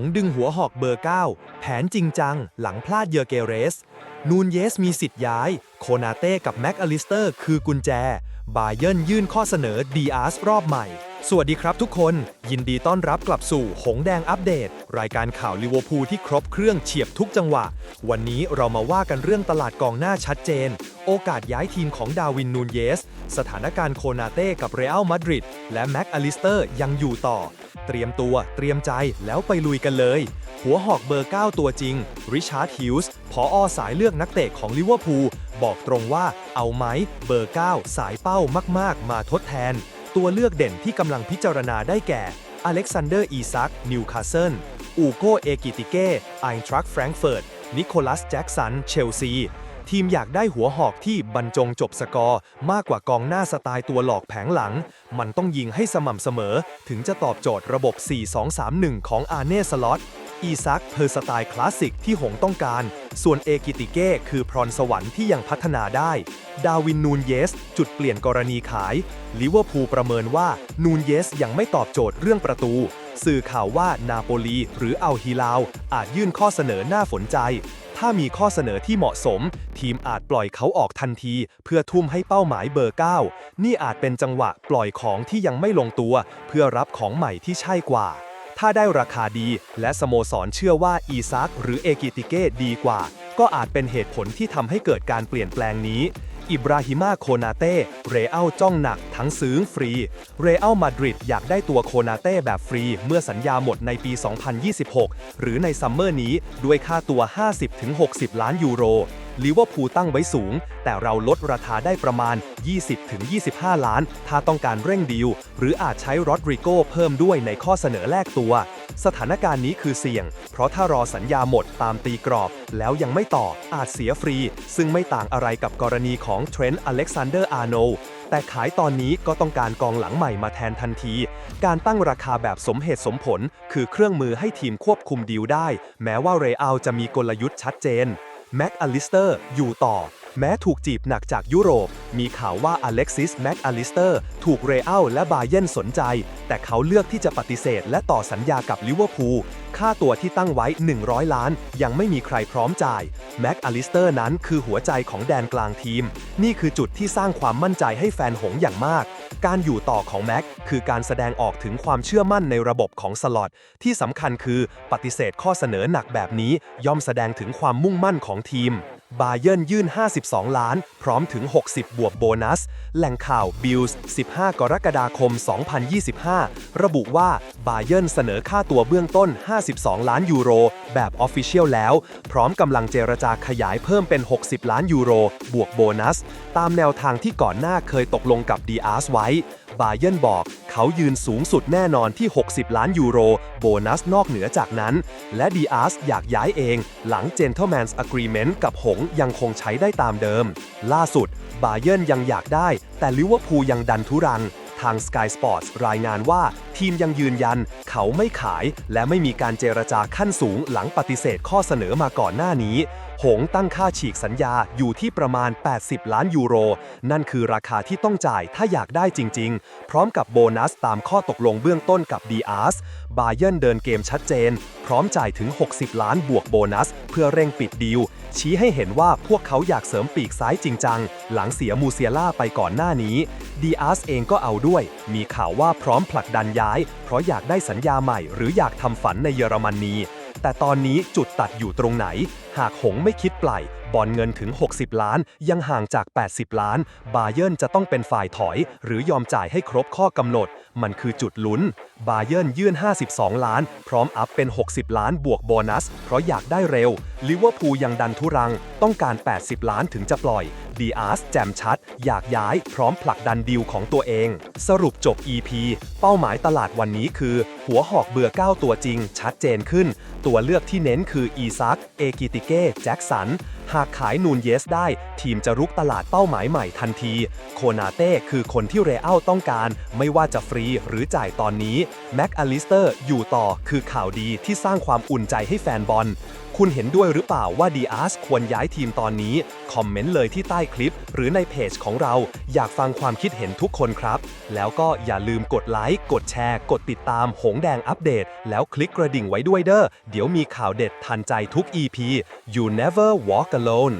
งดึงหัวหอกเบอร์ 9 แผนจริงจัง หลังพลาดเยอเกเรส นูนเยสมีสิทธิ์ย้าย โคนาเต้กับแม็กอลิสเตอร์ คือกุญแจ บาเยิร์นยื่นข้อเสนอดีอาร์สรอบใหม่ สวัสดีครับทุกคน ยินดีต้อนรับกลับสู่หงแดงอัปเดต รายการข่าวลิเวอร์พูลที่ครบเครื่องเฉียบทุกจังหวะ วันนี้เรามาว่ากันเรื่องตลาดกองหน้าชัดเจน โอกาสย้ายทีมของดาวินนูนเยส สถานการณ์โคนาเต้กับเรอัลมาดริดและแม็กอลิสเตอร์ยังอยู่ต่อ เตรียมตัวเตรียมใจแล้วไปลุยกันเลย หัวหอกเบอร์ 9 ตัวจริง ริชาร์ดฮิวส์พออสายเลือกนักเตะของลิเวอร์พูลบอกตรงว่าเอาไหมเบอร์ 9 สายเป้ามาก ๆ มาทดแทน ตัวเลือกเด่นที่กำลังพิจารณาได้แก่ อเล็กซานเดอร์ อีซัก นิวคาสเซิล อูโกเอกิติเก้ไอน์ทรัคแฟรงเฟิร์ต นิโคลัส แจ็กสัน เชลซี ทีมอยากได้หัวหอกที่บรรจงจบสกอร์ มากกว่ากองหน้าสไตล์ตัวหลอกแผงหลัง มันต้องยิงให้สม่ำเสมอ ถึงจะตอบโจทย์ระบบ 4-2-3-1 ของอาร์เน่สล็อต อีซักเพอร์สไตล์คลาสสิกที่หงต้องการ ส่วนเอกิติเก้คือพรสวรรค์ที่ยังพัฒนาได้ ดาวินนูนเยส จุดเปลี่ยนกรณีขาย ลิเวอร์พูลประเมินว่านูนเยสยังไม่ตอบโจทย์เรื่องประตู สื่อข่าวว่านาโปลีหรืออัลฮิลาว อาจยื่นข้อเสนอน่าสนใจ ถ้ามีข้อเสนอที่เหมาะสม ทีมอาจปล่อยเขาออกทันที เพื่อทุ่มให้เป้าหมายเบอร์ 9 นี่อาจเป็นจังหวะปล่อยของที่ยังไม่ลงตัว เพื่อรับของใหม่ที่ใช่กว่า ถ้าได้ราคาดี และสโมสรเชื่อว่าอีซักหรือเอกิติเก้ดีกว่า ก็อาจเป็นเหตุผลที่ทำให้เกิดการเปลี่ยนแปลงนี้ อิบราฮิมาโคนาเต้ เรอัลจ้องหนักทั้งซื้อฟรี เรอัลมาดริดอยากได้ตัวโคนาเต้แบบฟรี เมื่อสัญญาหมดในปี 2026 หรือในซัมเมอร์นี้ด้วยค่าตัว 50-60 ล้านยูโร ลิเวอร์พูลตั้งไว้สูง แต่เราลดราคาได้ประมาณ 20-25 ล้าน ถ้าต้องการเร่งดีล หรืออาจใช้รดริโกเพิ่มด้วยในข้อเสนอแลกตัว สถานการณ์นี้คือเสี่ยง เพราะถ้ารอสัญญาหมดตามตีกรอบ แล้วยังไม่ต่ออาจเสียฟรี ซึ่งไม่ต่างอะไรกับกรณีของเทรนต์อเล็กซานเดอร์อาร์โนแต่ขายตอนนี้ก็ต้องการกองหลังใหม่มาแทนทันที การตั้งราคาแบบสมเหตุสมผล คือเครื่องมือให้ทีมควบคุมดีลได้ แม้ว่าเรอัลจะมีกลยุทธ์ชัดเจน แม็กอลิสเตอร์อยู่ต่อ แม้ถูกจีบหนักจากยุโรป มีข่าวว่าอเล็กซิสแม็กอลิสเตอร์ถูกเรอัลและบาเยนสนใจ แต่เขาเลือกที่จะปฏิเสธและต่อสัญญากับลิเวอร์พูล ค่าตัวที่ตั้งไว้ 100 ล้าน ยังไม่มีใครพร้อมจ่ายแม็กอลิสเตอร์นั้นคือหัวใจของแดนกลางทีม นี่คือจุดที่สร้างความมั่นใจให้แฟนหงอย่างมาก การอยู่ต่อของแม็กคือการแสดงออกถึงความเชื่อมั่นในระบบของสล็อตที่สำคัญคือปฏิเสธข้อเสนอหนักแบบนี้ย่อมแสดงถึงความมุ่งมั่นของทีม บาเยิร์นยื่น 52 ล้าน พร้อมถึง 60 บวกโบนัส แหล่งข่าวบิลส์15 กรกฎาคม 2025 ระบุว่าบาเยิร์นเสนอค่าตัวเบื้องต้น 52 ล้านยูโร แบบออฟฟิเชียลแล้ว พร้อมกำลังเจรจาขยายเพิ่มเป็น 60 ล้านยูโร บวกโบนัส ตามแนวทางที่ก่อนหน้าเคยตกลงกับดีอาร์สไว้ บาเยินบอก เขายืนสูงสุดแน่นอนที่ 60 ล้านยูโร โบนัสนอกเหนือจากนั้น และดีอาร์สอยากย้ายเอง หลัง Gentleman's Agreement กับหงยังคงใช้ได้ตามเดิม ล่าสุด บาเยินยังอยากได้ แต่ลิเวอร์พูลยังดันทุรังทาง Sky Sports รายงานว่าทีมยังยืนยัน เขาไม่ขายและไม่มีการเจรจาขั้นสูงหลังปฏิเสธข้อเสนอมาก่อนหน้านี้ หงตั้งค่าฉีกสัญญาอยู่ที่ประมาณ 80 ล้านยูโร นั่นคือราคาที่ต้องจ่ายถ้าอยากได้จริง ๆ พร้อมกับโบนัสตามข้อตกลงเบื้องต้นกับ d ีอาร์สบาเยิร์นเดินเกมชัดเจน พร้อมจ่ายถึง 60 ล้านบวกโบนัส เพื่อเร่งปิดดีล ชี้ให้เห็นว่าพวกเขาอยากเสริมปีกซ้ายจริงจัง หลังเสียมูเซียล่าไปก่อนหน้านี้ดีอาร์สเองก็เอาด้วย มีข่าวว่าพร้อมผลักดันย้าย เพราะอยากได้สัญญาใหม่หรืออยากทำฝันในเยอรมนี แต่ตอนนี้จุดตัดอยู่ตรงไหน หากหงไม่คิดปล่อย บอลเงินถึง 60 ล้าน ยังห่างจาก 80 ล้าน บาเยิร์นจะต้องเป็นฝ่ายถอย หรือยอมจ่ายให้ครบข้อกำหนด มันคือจุดลุ้น บาเยิร์นยื่น 52 ล้าน พร้อมอัพเป็น 60 ล้านบวกโบนัส เพราะอยากได้เร็ว ลิเวอร์พูลยังดันทุรัง ต้องการ 80 ล้านถึงจะปล่อย ดีอาร์สแจมชัด อยากย้าย พร้อมผลักดันดีลของตัวเอง สรุปจบ EP เป้าหมายตลาดวันนี้คือ หัวหอกเบื่อ9ตัวจริง ชัดเจนขึ้น ตัวเลือกที่เน้นคืออีซัก เอกิติเก้ แจ็คสัน หากขายนูนเยสได้ ทีมจะรุกตลาดเป้าหมายใหม่ทันที โคนาเต้คือคนที่เรอัลต้องการ ไม่ว่าจะฟรีหรือจ่ายตอนนี้ แม็กอลิสเตอร์อยู่ต่อคือข่าวดีที่สร้างความอุ่นใจให้แฟนบอล คุณเห็นด้วยหรือเปล่าว่าดีอาร์สควรย้ายทีมตอนนี้ คอมเมนต์เลยที่ใต้คลิป หรือในเพจของเราอยากฟังความคิดเห็นทุกคนครับ แล้วก็อย่าลืมกดไลค์ กดแชร์ กดติดตามหงแดงอัปเดต แล้วคลิกกระดิ่งไว้ด้วยเด้อ เดี๋ยวมีข่าวเด็ดทันใจทุก EP you never walk alone